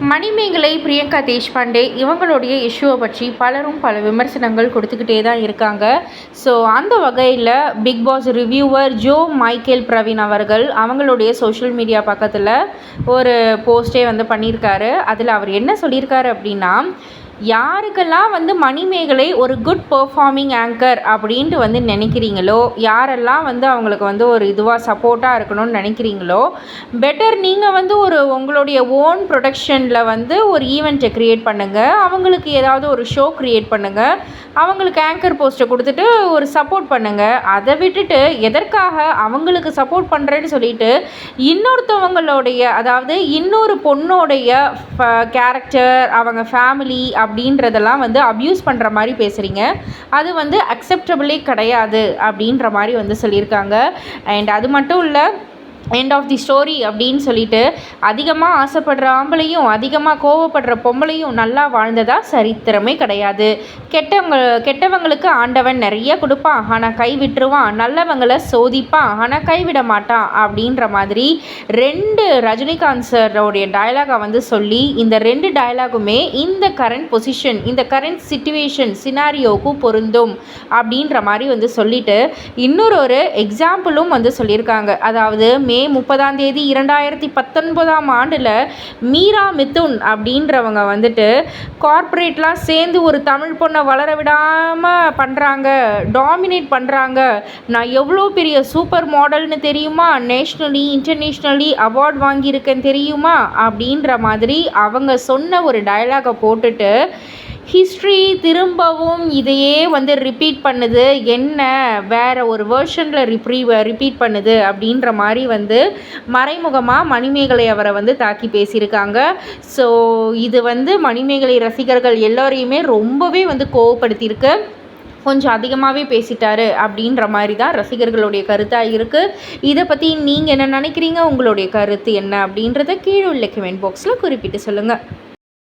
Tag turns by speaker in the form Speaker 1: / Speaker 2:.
Speaker 1: மணிமேகலை பிரியங்கா தேஷ்பாண்டே இவங்களுடைய இஷ்யூவை பற்றி பலரும் பல விமர்சனங்கள் கொடுத்துக்கிட்டே தான் இருக்காங்க. ஸோ அந்த வகையில் Big Boss reviewer Joe Michael Praveen அவர்கள் அவங்களுடைய சோஷியல் மீடியா பக்கத்தில் ஒரு போஸ்டே வந்து பண்ணியிருக்காரு. அதில் அவர் என்ன சொல்லியிருக்காரு அப்படின்னா யாருக்கெல்லாம் வந்து மணிமேகலை ஒரு குட் பெர்ஃபார்மிங் ஆங்கர் அப்படின்ட்டு வந்து நினைக்கிறீங்களோ யாரெல்லாம் வந்து அவங்களுக்கு வந்து ஒரு இதுவாக சப்போர்ட்டாக இருக்கணும்னு நினைக்கிறீங்களோ பெட்டர் நீங்கள் வந்து ஒரு உங்களுடைய ஓன் ப்ரொடக்ஷனில் வந்து ஒரு ஈவெண்ட்டை க்ரியேட் பண்ணுங்கள் அவங்களுக்கு ஏதாவது ஒரு ஷோ க்ரியேட் பண்ணுங்கள் அவங்களுக்கு ஆங்கர் போஸ்ட்டை கொடுத்துட்டு ஒரு சப்போர்ட் பண்ணுங்கள் அதை விட்டுட்டு எதற்காக அவங்களுக்கு சப்போர்ட் பண்ணுறேன்னு சொல்லிட்டு இன்னொருத்தவங்களுடைய அதாவது இன்னொரு பொண்ணோடைய கேரக்டர் அவங்க ஃபேமிலி அப்படின்றதெல்லாம் வந்து அப்யூஸ் பண்ணுற மாதிரி பேசுகிறீங்க அது வந்து அக்செப்டபிளே கிடையாது அப்படின்ற மாதிரி வந்து சொல்லியிருக்காங்க. அண்ட் அது மட்டும் இல்லை எண்ட் ஆஃப் தி ஸ்டோரி அப்படின்னு சொல்லிட்டு அதிகமாக ஆசைப்படுற ஆம்பளையும் அதிகமாக கோவப்படுற பொம்பளையும் நல்லா வாழ்ந்ததா சரித்திரமே கிடையாது. கெட்டவங்க கெட்டவங்களுக்கு ஆண்டவன் நிறைய கொடுப்பான். ஆனால் கை விட்டுருவான். நல்லவங்களை சோதிப்பான். ஆனால் கைவிட மாட்டான் அப்படின்ற மாதிரி ரெண்டு ரஜினிகாந்த் சரோடைய டயலாகை வந்து சொல்லி இந்த ரெண்டு டயலாகுமே இந்த கரண்ட் பொசிஷன் இந்த கரண்ட் சுச்சுவேஷன் சினாரியோவுக்கு பொருந்தும் அப்படின்ற மாதிரி வந்து சொல்லிட்டு இன்னொரு ஒரு எக்ஸாம்பிளும் வந்து சொல்லியிருக்காங்க. அதாவது மே மே முப்பதாம் தேதி இரண்டாயிரத்தி பத்தொன்பதாம் ஆண்டில் மீரா மிதுன் அப்படின்றவங்க வந்துட்டு கார்ப்பரேட்லாம் சேர்ந்து ஒரு தமிழ் பொண்ணை வளர விடாமல் பண்ணுறாங்க டாமினேட் பண்ணுறாங்க நான் எவ்வளோ பெரிய சூப்பர் மாடல்னு தெரியுமா? நேஷ்னலி இன்டர்நேஷ்னலி அவார்ட் வாங்கியிருக்கேன் தெரியுமா? அப்படின்ற மாதிரி அவங்க சொன்ன ஒரு டயலாகை போட்டுட்டு ஹிஸ்ட்ரி திரும்பவும் இதையே வந்து ரிப்பீட் பண்ணுது. என்ன? வேறு ஒரு வேர்ஷனில் ரிப்ரீ ரிப்பீட் பண்ணுது அப்படின்ற மாதிரி வந்து மறைமுகமாக மணிமேகலை அவரை வந்து தாக்கி பேசியிருக்காங்க. ஸோ இது வந்து மணிமேகலை ரசிகர்கள் எல்லோரையுமே ரொம்பவே வந்து கோவப்படுத்தியிருக்கு. கொஞ்சம் அதிகமாகவே பேசிட்டாரு அப்படின்ற மாதிரி தான் ரசிகர்களுடைய கருத்தாக இருக்குது இதை பற்றி நீங்கள் என்ன நினைக்கிறீங்க? உங்களுடைய கருத்து என்ன அப்படின்றத கீழே உள்ள கமெண்ட் பாக்ஸில் குறிப்பிட்டு சொல்லுங்கள்